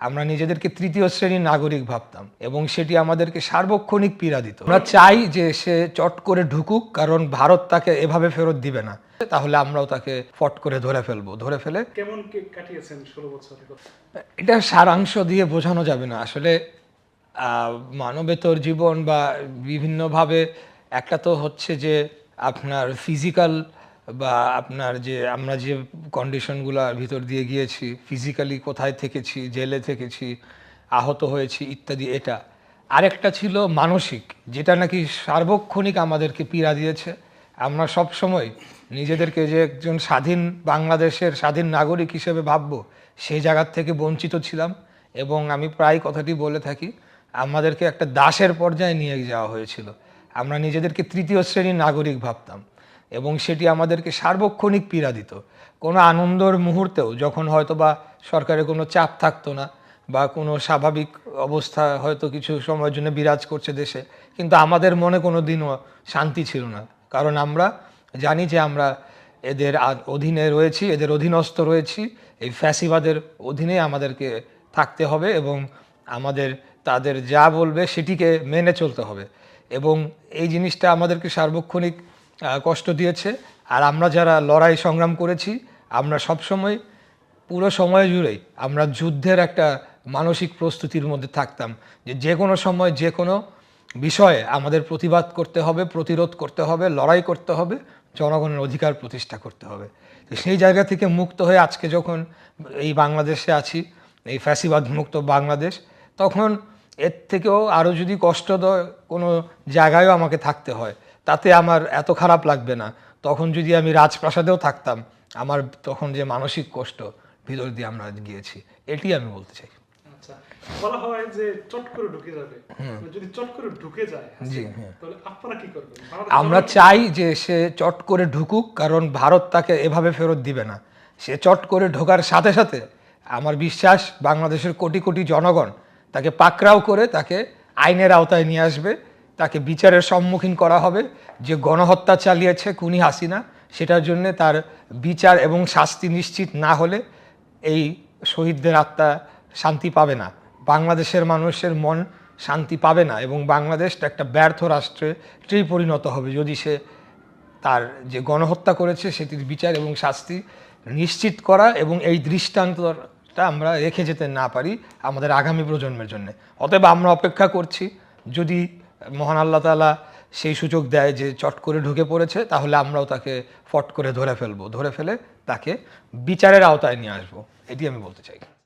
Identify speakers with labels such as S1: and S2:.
S1: আমরা নিজেদেরকে তৃতীয় শ্রেণির নাগরিক ভাবতাম এবং সেটি আমাদেরকে সার্বক্ষণিক পীড়া দিত। আমরা চাই যে সে চট করে ঢুকুক কারণ ভারত তাকে এভাবে ফেরত দিবে না। তাহলে আমরাও তাকে ফট করে ধরে ফেলব। ধরে ফেলে
S2: কেমন কাটিয়েছেন ষোলো বছর?
S1: এটা সারাংশ দিয়ে বোঝানো যাবে না। আসলে মানবেতর জীবন বা বিভিন্নভাবে একটা তো হচ্ছে যে আপনার ফিজিক্যাল বা আপনার যে, আমরা যে কন্ডিশনগুলোর ভিতর দিয়ে গিয়েছি ফিজিক্যালি কোথায় থেকেছি, জেলে থেকেছি, আহত হয়েছি ইত্যাদি, এটা। আরেকটা ছিল মানসিক, যেটা নাকি সার্বক্ষণিক আমাদেরকে পীড়া দিয়েছে। আমরা সব সময় নিজেদেরকে যে একজন স্বাধীন বাংলাদেশের স্বাধীন নাগরিক হিসেবে ভাববো সেই জায়গার থেকে বঞ্চিত ছিলাম এবং আমি প্রায় কথাটি বলে থাকি, আমাদেরকে একটা দাসের পর্যায়ে নিয়ে যাওয়া হয়েছিল। আমরা নিজেদেরকে তৃতীয় শ্রেণির নাগরিক ভাবতাম। এবং সেটি আমাদেরকে সার্বক্ষণিক পীড়া দিত। কোনো আনন্দর মুহূর্তেও যখন হয়তো বা সরকারের কোনো চাপ থাকতো না বা কোনো স্বাভাবিক অবস্থা হয়তো কিছু সময়ের জন্য বিরাজ করছে দেশে, কিন্তু আমাদের মনে কোনো দিনও শান্তি ছিল না। কারণ আমরা জানি যে আমরা এদের অধীনে রয়েছি, এদের অধীনস্থ রয়েছি, এই ফ্যাসিবাদের অধীনে আমাদেরকে থাকতে হবে এবং আমাদের, তাদের যা বলবে সেটিকে মেনে চলতে হবে। এবং এই জিনিসটা আমাদেরকে সার্বক্ষণিক কষ্ট দিয়েছে। আর আমরা যারা লড়াই সংগ্রাম করেছি, আমরা সবসময় পুরো সময় জুড়েই আমরা যুদ্ধের একটা মানসিক প্রস্তুতির মধ্যে থাকতাম যে যে কোনো সময়, যে কোনো বিষয়ে আমাদের প্রতিবাদ করতে হবে, প্রতিরোধ করতে হবে, লড়াই করতে হবে, জনগণের অধিকার প্রতিষ্ঠা করতে হবে। তো সেই জায়গা থেকে মুক্ত হয়ে আজকে যখন এই বাংলাদেশে আছি, এই ফ্যাসিবাদ মুক্ত বাংলাদেশ, তখন এর থেকেও আরও যদি কষ্টদয় কোনো জায়গায়ও আমাকে থাকতে হয়। তাতে আমার এত খারাপ লাগবে না। তখন যদি আমি রাজপ্রাসাদেও থাকতাম আমার তখন যে মানসিক কষ্ট ভিতর দিয়ে আমরা গিয়েছি। এটি আমি বলতে চাই।
S2: আচ্ছা বলা হয় যে চট করে ঢুকে যাবে। যদি চট করে ঢুকে যায়
S1: জি হ্যাঁ।
S2: তাহলে আপনারা কি করবেন?
S1: আমরা চাই যে সে চট করে ঢুকুক কারণ ভারত তাকে এভাবে ফেরত দিবে না। সে চট করে ঢোকার সাথে সাথে আমার বিশ্বাস বাংলাদেশের কোটি কোটি জনগণ তাকে পাকড়াও করে তাকে আইনের আওতায় নিয়ে আসবে। তাকে বিচারের সম্মুখীন করা হবে। যে গণহত্যা চালিয়েছে খুনি হাসিনা, সেটার জন্য তার বিচার এবং শাস্তি নিশ্চিত না হলে এই শহীদদের আত্মা শান্তি পাবে না। বাংলাদেশের মানুষের মন শান্তি পাবে না এবং বাংলাদেশটা একটা ব্যর্থ রাষ্ট্রে ট্রি পরিণত হবে যদি সে তার যে গণহত্যা করেছে, সেটির বিচার এবং শাস্তি নিশ্চিত করা এবং এই দৃষ্টান্তটা আমরা রেখে যেতে না পারি আমাদের আগামী প্রজন্মের জন্য। অতএব আমরা অপেক্ষা করছি, যদি মহান আল্লাহ তালা সেই সুযোগ দেয় যে চট করে ঢুকে পড়েছে, তাহলে আমরাও তাকে ফট করে ধরে ফেলব। ধরে ফেলে তাকে বিচারের আওতায় নিয়ে আসব। এটি আমি বলতে চাই।